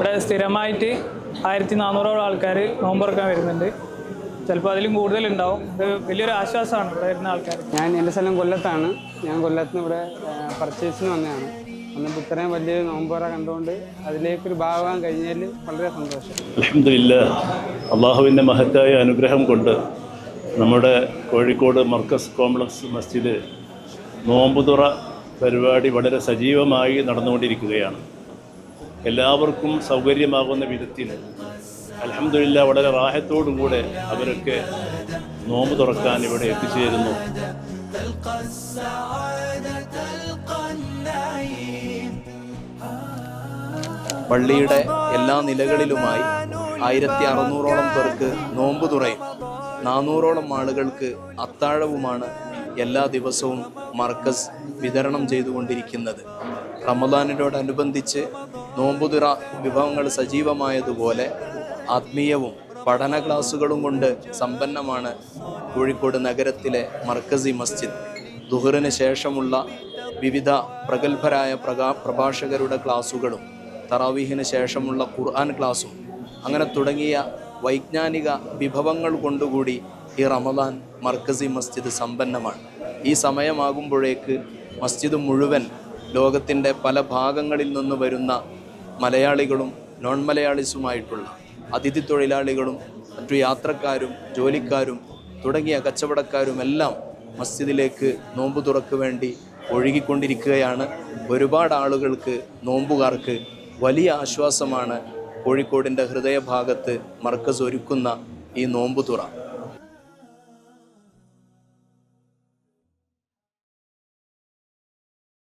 ഇവിടെ സ്ഥിരമായിട്ട് ആയിരത്തി നാനൂറോളം ആൾക്കാർ നോമ്പുറക്കാൻ വരുന്നുണ്ട്. ചിലപ്പോൾ അതിലും കൂടുതലുണ്ടാവും. ഇത് വലിയൊരു ആശ്വാസമാണ് ഇവിടെ വരുന്ന ആൾക്കാർ ഞാൻ എന്റെ സ്ഥലം കൊല്ലത്താണ്. ഞാൻ കൊല്ലത്ത് നിന്ന് ഇവിടെ പർച്ചേസിന് വന്നതാണ്. വന്നപ്പോൾ ഇത്രയും വലിയൊരു നോമ്പുറ കണ്ടുകൊണ്ട് അതിലേക്കൊരു ഭാഗമാകാൻ കഴിഞ്ഞതിൽ വളരെ സന്തോഷം. അലഹമില്ല അള്ളാഹുവിന്റെ മഹത്തായ അനുഗ്രഹം കൊണ്ട് നമ്മുടെ കോഴിക്കോട് മർക്കസ് കോംപ്ലക്സ് മസ്ജിദ് നോമ്പുതുറ പരിപാടി വളരെ സജീവമായി നടന്നുകൊണ്ടിരിക്കുകയാണ്. എല്ലാവർക്കും സൗകര്യമാകുന്ന വിധത്തിൽ അലഹമില്ല വളരെ റാഹത്തോടും കൂടെ അവരൊക്കെ നോമ്പ് തുറക്കാൻ ഇവിടെ എത്തിച്ചേരുന്നു. പള്ളിയുടെ എല്ലാ നിലകളിലുമായി ആയിരത്തി അറുന്നൂറോളം പേർക്ക് നോമ്പ് തുറയും. നാനൂറോളം ആളുകൾക്ക് അത്താഴവുമാണ് എല്ലാ ദിവസവും മർക്കസ് വിതരണം ചെയ്തുകൊണ്ടിരിക്കുന്നത്. റമദാനിനോടനുബന്ധിച്ച് നോമ്പുതുറ വിഭവങ്ങൾ സജീവമായതുപോലെ ആത്മീയവും പഠന ക്ലാസ്സുകളും കൊണ്ട് സമ്പന്നമാണ് കോഴിക്കോട് നഗരത്തിലെ മർക്കസി മസ്ജിദ്. ദുഹറിന് ശേഷമുള്ള വിവിധ പ്രഗത്ഭരായ പ്രകാ പ്രഭാഷകരുടെ ക്ലാസ്സുകളും തറാവീഹിന് ശേഷമുള്ള ഖുർആൻ ക്ലാസ്സും അങ്ങനെ തുടങ്ങിയ വൈജ്ഞാനിക വിഭവങ്ങൾ കൊണ്ടുകൂടി ഈ റമദാൻ മർക്കസി മസ്ജിദ് സമ്പന്നമാണ്. ഈ സമയമാകുമ്പോഴേക്ക് മസ്ജിദ് മുഴുവൻ ലോകത്തിന്റെ പല ഭാഗങ്ങളിൽ നിന്ന് വരുന്ന മലയാളികളും നോൺ മലയാളീസുമായിട്ടുള്ള അതിഥി തൊഴിലാളികളും മറ്റു യാത്രക്കാരും ജോലിക്കാരും തുടങ്ങിയ കച്ചവടക്കാരുമെല്ലാം മസ്ജിദിലേക്ക് നോമ്പ് തുറക്ക് വേണ്ടി ഒഴുകിക്കൊണ്ടിരിക്കുകയാണ്. ഒരുപാട് ആളുകൾക്ക് നോമ്പുകാർക്ക് വലിയ ആശ്വാസമാണ് കോഴിക്കോടിന്റെ ഹൃദയഭാഗത്ത് മർക്കസ് ഒരുക്കുന്ന ഈ നോമ്പ് തുറ